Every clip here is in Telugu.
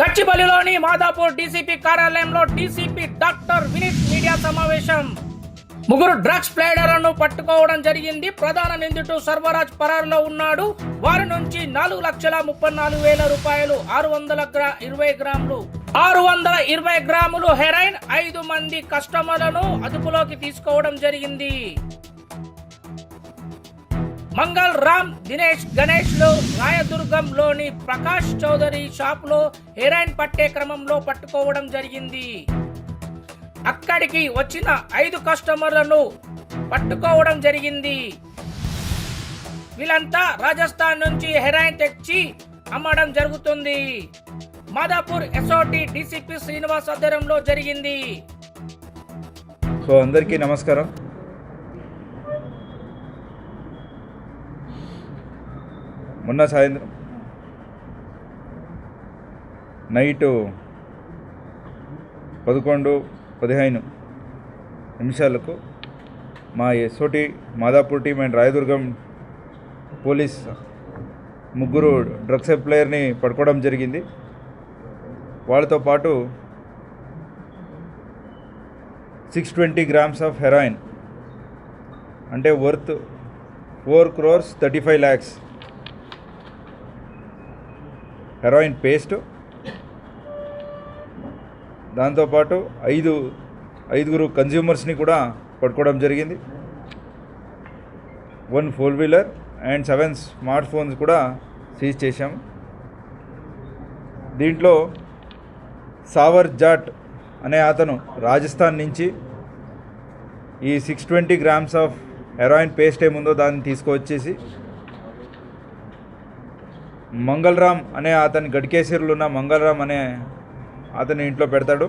గచ్చిబలిలోని మాదాపూర్ డీసీపీ కార్యాలయంలో డీసీపీ డాక్టర్ వినీత్ మీడియా సమావేశం. ముగ్గురు డ్రగ్స్ ప్లేడర్లను పట్టుకోవడం జరిగింది. ప్రధాన నిందితుడు సర్వరాజ్ పరారులో ఉన్నాడు. వారి నుంచి నాలుగు లక్షల ముప్పై నాలుగు వేల రూపాయలు ఆరు వందల గ్రా ఇరవై గ్రాములు ఆరు వందల ఇరవై గ్రాములు హెరైన్ ఐదు మంది కస్టమర్లను అదుపులోకి తీసుకోవడం జరిగింది. మంగళ్ రామ్ దినేష్ గణేష్లు రాయదుర్గంలోని ప్రకాష్ చౌదరి షాప్లో హెరాయిన్ పట్టే క్రమంలో పట్టుకోవడం జరిగింది. అక్కడికి వచ్చిన ఐదు కస్టమర్లను పట్టుకోవడం జరిగింది. వీళ్ళంతా రాజస్థాన్ నుంచి హెరాయిన్ తెచ్చి అమ్మడం జరుగుతుంది. మాదాపూర్ ఎస్ఓటి డిసిపి శ్రీనివాస్ ఆధ్వర్యంలో జరిగింది. సో అందరికీ నమస్కారం. మొన్న సాయంత్రం. నైటు పదకొండు పదిహేను నిమిషాలకు మా SOT Madhapur team and Rayadurgam police ముగ్గురు డ్రగ్ సప్లయర్ని పట్టుకోవడం జరిగింది. వాళ్ళతో పాటు six twenty grams of heroin అంటే worth four crores thirty five lakhs heroin paste. దాంతోపాటు ఐదు ఐదుగురు కన్జ్యూమర్స్ని కూడా పట్టుకోవడం జరిగింది. One four wheeler and seven smart phones కూడా సీజ్ చేశాము దీంట్లో సావర్ జాట్ అనే అతను రాజస్థాన్ నుంచి ఈ six twenty grams of heroin paste ఏముందో దాన్ని తీసుకువచ్చేసి మంగళరామ్ అనే అతని గడికేసీరులు ఉన్న మంగళరామ్ అనే అతని ఇంట్లో పెడతాడు.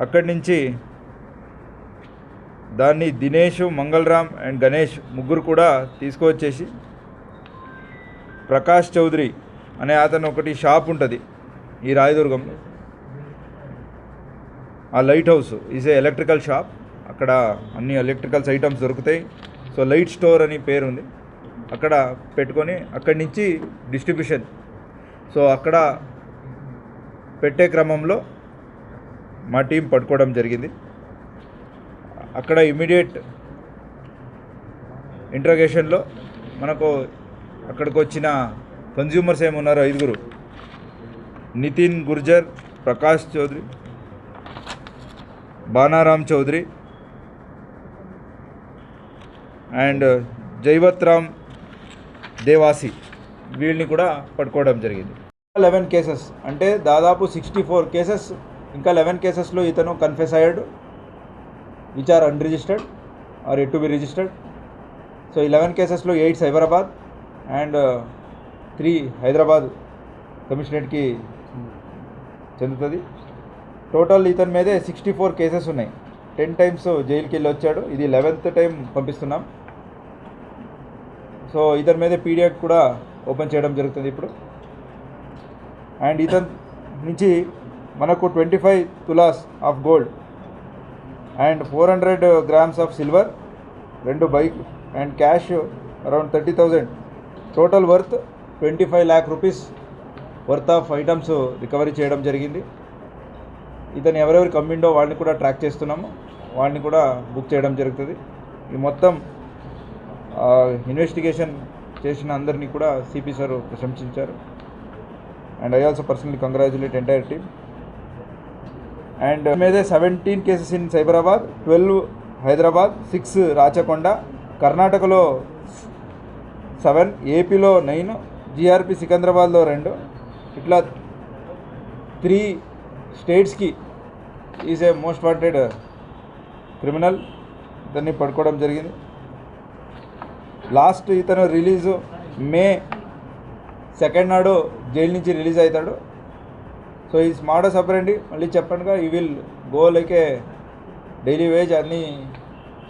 అక్కడి నుంచి దాన్ని దినేష్ మంగళరామ్ అండ్ గణేష్ ముగ్గురు కూడా తీసుకువచ్చేసి ప్రకాష్ చౌదరి అనే అతను ఒకటి షాప్ ఉంటుంది ఈ రాయదుర్గంలో ఆ light house is a electrical shop అక్కడ అన్ని ఎలక్ట్రికల్స్ ఐటమ్స్ దొరుకుతాయి. సో లైట్ స్టోర్ అని పేరు ఉంది అక్కడ పెట్టుకొని అక్కడి నుంచి డిస్ట్రిబ్యూషన్. సో అక్కడ పెట్టే క్రమంలో మా టీం పట్టుకోవడం జరిగింది. అక్కడ ఇమీడియట్ ఇంట్రగేషన్లో మనకు అక్కడికి వచ్చిన కన్జ్యూమర్స్ ఏమున్నారు ఐదుగురు. నితిన్ గుర్జర్ ప్రకాష్ చౌదరి బానారాం చౌదరి అండ్ జైవత్ రామ్ దేవాసి వీళ్ళని కూడా పట్టుకోవడం జరిగింది. లెవెన్ కేసెస్ అంటే దాదాపు సిక్స్టీ ఫోర్ కేసెస్ ఇంకా లెవెన్ కేసెస్లో ఇతను కన్ఫెస్ అయ్యాడు. Which are unregistered are yet to be registered so ఈ లెవెన్ కేసెస్లో eight Cyberabad and three Hyderabad కమిషనరేట్కి చెందుతుంది. టోటల్ ఇతని మీదే సిక్స్టీ ఫోర్ కేసెస్ ఉన్నాయి టెన్ టైమ్స్ జైలుకి వెళ్ళి వచ్చాడు. ఇది లెవెన్త్ టైం పంపిస్తున్నాం. సో ఇతని మీద పీడిఎఫ్ కూడా ఓపెన్ చేయడం జరుగుతుంది ఇప్పుడు. అండ్ ఇతని నుంచి మనకు twenty five tolas of gold and four hundred grams of silver రెండు bike and cash around thirty thousand. Total worth twenty five lakh rupees worth of items recovery చేయడం జరిగింది. ఇతను ఎవరెవరు కమ్మిండో వాళ్ళని కూడా ట్రాక్ చేస్తున్నాము. వాళ్ళని కూడా బుక్ చేయడం జరుగుతుంది. ఈ మొత్తం ఇన్వెస్టిగేషన్ చేసిన అందరినీ కూడా సిపి సార్ ప్రశంసించారు. And I also personally congratulate entire team. And మీదే seventeen cases in Cyberabad twelve Hyderabad six Rachakonda కర్ణాటకలో సెవెన్ ఏపీలో నైన్ జిఆర్పి సికింద్రాబాద్లో రెండు. ఇట్లా త్రీ స్టేట్స్కి is a most wanted criminal. ఇతన్ని పడుకోవడం జరిగింది. లాస్ట్ ఇతను రిలీజు మే సెకండ్ నాడు జైలు నుంచి రిలీజ్ అవుతాడు. సో ఈ మాడో సపరండి మళ్ళీ చెప్పండిగా he will go like a daily wage అన్నీ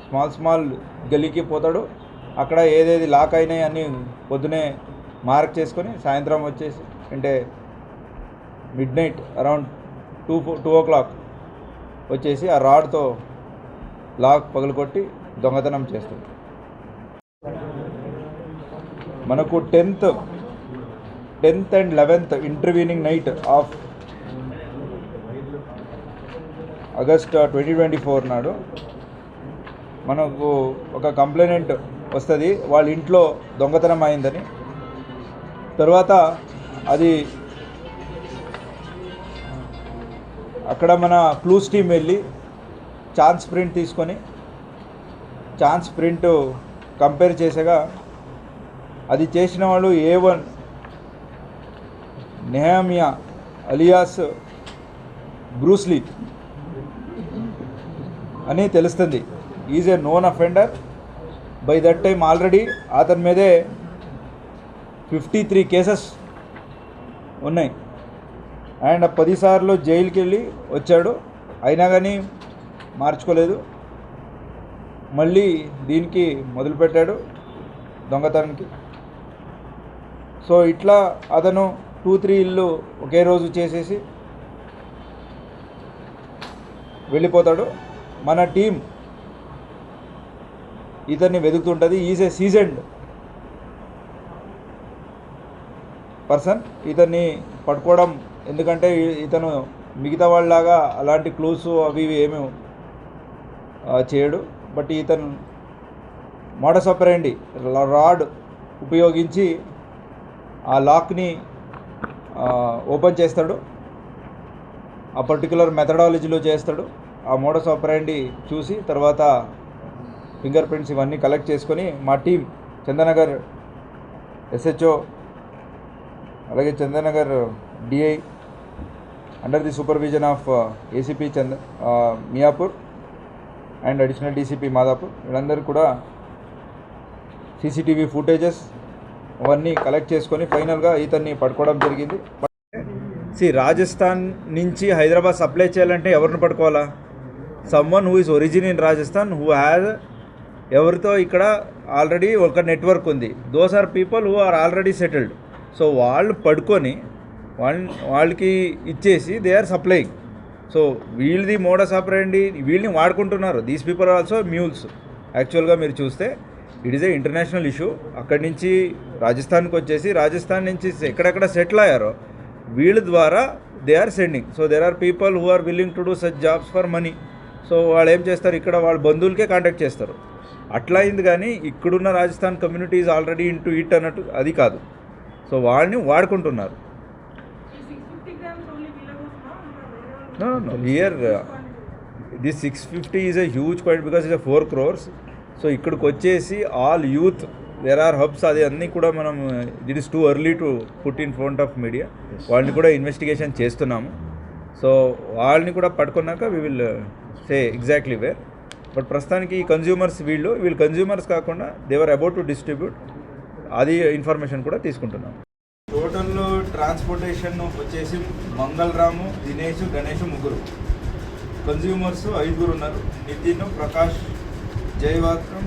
స్మాల్ స్మాల్ గల్లీకి పోతాడు. అక్కడ ఏదేది లాక్ అయినాయి అన్నీ పొద్దునే మార్క్ చేసుకొని సాయంత్రం వచ్చేసి అంటే mid night around two two o'clock వచ్చేసి ఆ రాడ్తో లాక్ పగలగొట్టి దొంగతనం చేస్తుంది మనకు tenth tenth and eleventh intervening night of August twenty twenty four నాడు మనకు ఒక కంప్లైనెంట్ వస్తుంది. వాళ్ళ ఇంట్లో దొంగతనం అయిందని. తర్వాత అది అక్కడ మన క్లూస్ టీం వెళ్ళి ఛాన్స్ ప్రింట్ తీసుకొని ఛాన్స్ ప్రింట్ కంపేర్ చేసేగా అది చేసిన వాళ్ళు A one Nehemiah alias Bruce Lee అని తెలుస్తుంది. Is a known offender by that time already అతని మీదే ఫిఫ్టీ త్రీ కేసెస్ ఉన్నాయి అండ్ పదిసార్లు జైలుకి వెళ్ళి వచ్చాడు. అయినా కానీ మార్చుకోలేదు. మళ్ళీ దీనికి మొదలుపెట్టాడు దొంగతనానికి సో ఇట్లా అతను టూ త్రీ ఇల్లు ఒకే రోజు చేసేసి వెళ్ళిపోతాడు. మన టీం ఇతన్ని వెతుకుతుంటుంది. ఈజ్ ఏ సీజన్డ్ పర్సన్ ఇతన్ని పట్టుకోవడం ఎందుకంటే ఇతను మిగతా వాళ్ళలాగా అలాంటి క్లూస్ అవి ఇవి ఏమి చేయడు. బట్ ఇతను మోడస్ ఆపరేండి రాడ్ ఉపయోగించి ఆ లాక్ని ఓపెన్ చేస్తాడు. ఆ పర్టికులర్ మెథడాలజీలో చేస్తాడు. ఆ మోడస్ ఆపరాండి చూసి తర్వాత ఫింగర్ ప్రింట్స్ ఇవన్నీ కలెక్ట్ చేసుకొని మా టీం చందనగర్ ఎస్హెచ్ఓ అలాగే Chandanagar DI under the supervision of ACP Chandra Miyapur and additional DCP Madhapur వీళ్ళందరూ కూడా సీసీటీవీ ఫుటేజెస్ అవన్నీ కలెక్ట్ చేసుకొని ఫైనల్గా ఇతన్ని పట్టుకోవడం జరిగింది. సి రాజస్థాన్ నుంచి హైదరాబాద్ సప్లై చేయాలంటే ఎవరిని పట్టుకోవాలా someone who is origin in Rajasthan who has ఎవరితో ఇక్కడ ఆల్రెడీ ఒక నెట్వర్క్ ఉంది. Those are people who are already settled so వాళ్ళు పడుకొని వాళ్ళ వాళ్ళకి ఇచ్చేసి దే ఆర్ సప్లయింగ్ సో వీళ్ళది మోడస్ ఆపరేండి వీళ్ళని వాడుకుంటున్నారు. These people are also mules యాక్చువల్గా మీరు చూస్తే it is a international issue అక్కడి నుంచి రాజస్థాన్కి వచ్చేసి రాజస్థాన్ నుంచి ఎక్కడెక్కడ సెటిల్ అయ్యారో వీళ్ళ ద్వారా they are sending so there are people who are willing to do such jobs for money so వాళ్ళు ఏం చేస్తారు? ఇక్కడ వాళ్ళ బంధువులకే కాంటాక్ట్ చేస్తారు. అట్లా అయింది కానీ ఇక్కడున్న Rajasthan community is already in to it అన్నట్టు అది కాదు. సో వాళ్ళని వాడుకుంటున్నారు. No, no, no. Here, uh, this 650 is a huge point because it's a 4 crores. So ఇక్కడికి వచ్చేసి all youth there are hubs అది అన్నీ కూడా మనం it is too early to put in front of media వాళ్ళని కూడా ఇన్వెస్టిగేషన్ చేస్తున్నాము. సో వాళ్ళని కూడా పట్టుకున్నాక we will say exactly where but ప్రస్తుతానికి ఈ కన్జ్యూమర్స్ వీళ్ళు వీళ్ళు కన్జ్యూమర్స్ కాకుండా they were about to distribute అది ఇన్ఫర్మేషన్ కూడా తీసుకుంటున్నాం టోటల్ ట్రాన్స్పోర్టేషన్ వచ్చేసి మంగళరాము దినేష్ గణేష్ ముగ్గురు. కన్జ్యూమర్స్ ఐదుగురు ఉన్నారు. నితిన్ ప్రకాష్ జయవాత్రం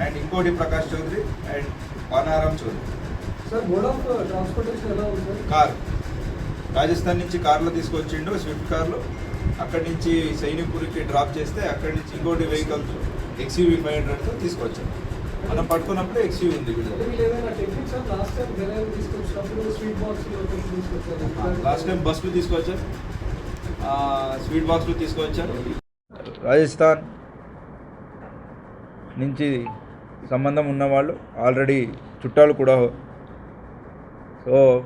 అండ్ ఇంకోటి Prakash Choudhary and Panaram Choudhary. Sir mode of transportation ఎలా ఉంది కార్. రాజస్థాన్ నుంచి కార్లో తీసుకొచ్చిండు స్విఫ్ట్ కార్లో. అక్కడి నుంచి సైనిక్పూర్కి డ్రాప్ చేస్తే అక్కడి నుంచి ఇంకోటి వెహికల్స్ ఎక్స్యూవీ ఫైవ్ హండ్రెడ్తో తీసుకొచ్చాం. మనం పట్టుకున్నప్పుడు ఎక్స్యూవీ ఉంది లాస్ట్ టైం గెలైన్ తీసుకొచ్చినప్పుడు స్వీట్ బాక్స్ తీసుకొచ్చారు లాస్ట్ టైం బస్సులు తీసుకొచ్చారు. ఆ, స్వీట్ బాక్స్లు తీసుకొచ్చారు రాజస్థాన్ నుంచి సంబంధం ఉన్నవాళ్ళు ఆల్రెడీ చుట్టాలు కూడా. సో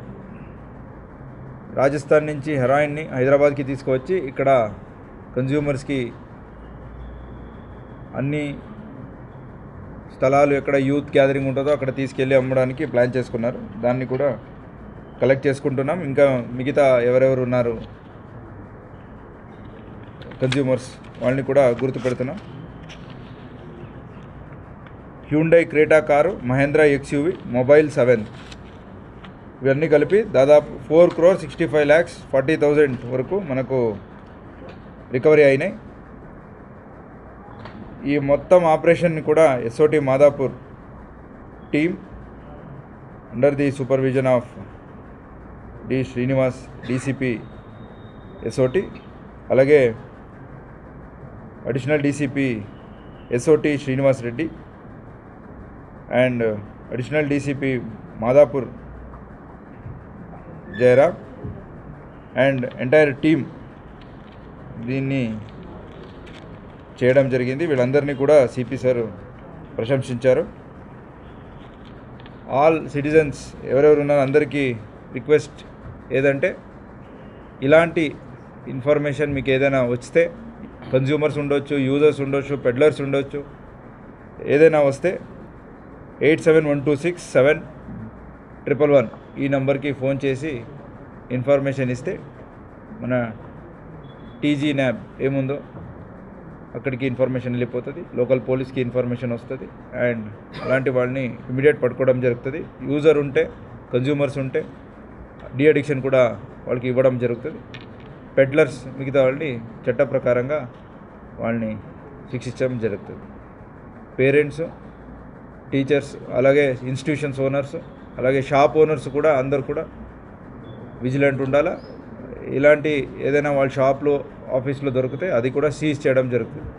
రాజస్థాన్ నుంచి హెరాయిన్ని హైదరాబాద్కి తీసుకువచ్చి ఇక్కడ కన్జ్యూమర్స్కి అన్ని స్థలాలు ఎక్కడ యూత్ గ్యాదరింగ్ ఉంటుందో అక్కడ తీసుకెళ్ళి అమ్మడానికి ప్లాన్ చేసుకున్నారు. దాన్ని కూడా కలెక్ట్ చేసుకుంటున్నాం. ఇంకా మిగతా ఎవరెవరు ఉన్నారు కన్జ్యూమర్స్ వాళ్ళని కూడా గుర్తుపెడుతున్నాం. Hyundai Creta car Mahindra XUV mobile seven. ఇవన్నీ కలిపి దాదాపు four crore sixty five lakhs forty thousand వరకు మనకు రికవరీ అయినాయి. ఈ మొత్తం ఆపరేషన్ని కూడా SOT Madhapur team under the supervision of D Srinivas DCP SOT అలాగే additional DCP SOT Srinivas Reddy and additional DCP Madhapur Jayaram and entire team దీన్ని చేయడం జరిగింది. వీళ్ళందరినీ కూడా సిపి సార్ ప్రశంసించారు. ఆల్ సిటిజన్స్ ఎవరెవరు ఉన్నారో అందరికీ రిక్వెస్ట్ ఏదంటే ఇలాంటి ఇన్ఫర్మేషన్ మీకు ఏదైనా వస్తే కన్జ్యూమర్స్ ఉండొచ్చు యూజర్స్ ఉండొచ్చు పెడ్లర్స్ ఉండొచ్చు ఏదైనా వస్తే eight seven one two six seven triple one ఈ నెంబర్కి ఫోన్ చేసి ఇన్ఫర్మేషన్ ఇస్తే మన టీజీ న్యాబ్ ఏముందో అక్కడికి ఇన్ఫర్మేషన్ వెళ్ళిపోతుంది. లోకల్ పోలీస్కి ఇన్ఫర్మేషన్ వస్తుంది. అండ్ అలాంటి వాళ్ళని ఇమీడియట్ పట్టుకోవడం జరుగుతుంది. యూజర్ ఉంటే కన్జ్యూమర్స్ ఉంటే డీ అడిక్షన్ కూడా వాళ్ళకి ఇవ్వడం జరుగుతుంది. పెడ్లర్స్ మిగతా వాళ్ళని చట్ట ప్రకారంగా వాళ్ళని శిక్షించడం జరుగుతుంది. పేరెంట్స్ టీచర్స్ అలాగే ఇన్స్టిట్యూషన్స్ ఓనర్స్ అలాగే షాప్ ఓనర్స్ కూడా అందరు కూడా విజిలెంట్ ఉండాలా? ఇలాంటి ఏదైనా వాళ్ళ షాప్లో ఆఫీస్లో దొరికితే అది కూడా సీజ్ చేయడం జరుగుతుంది.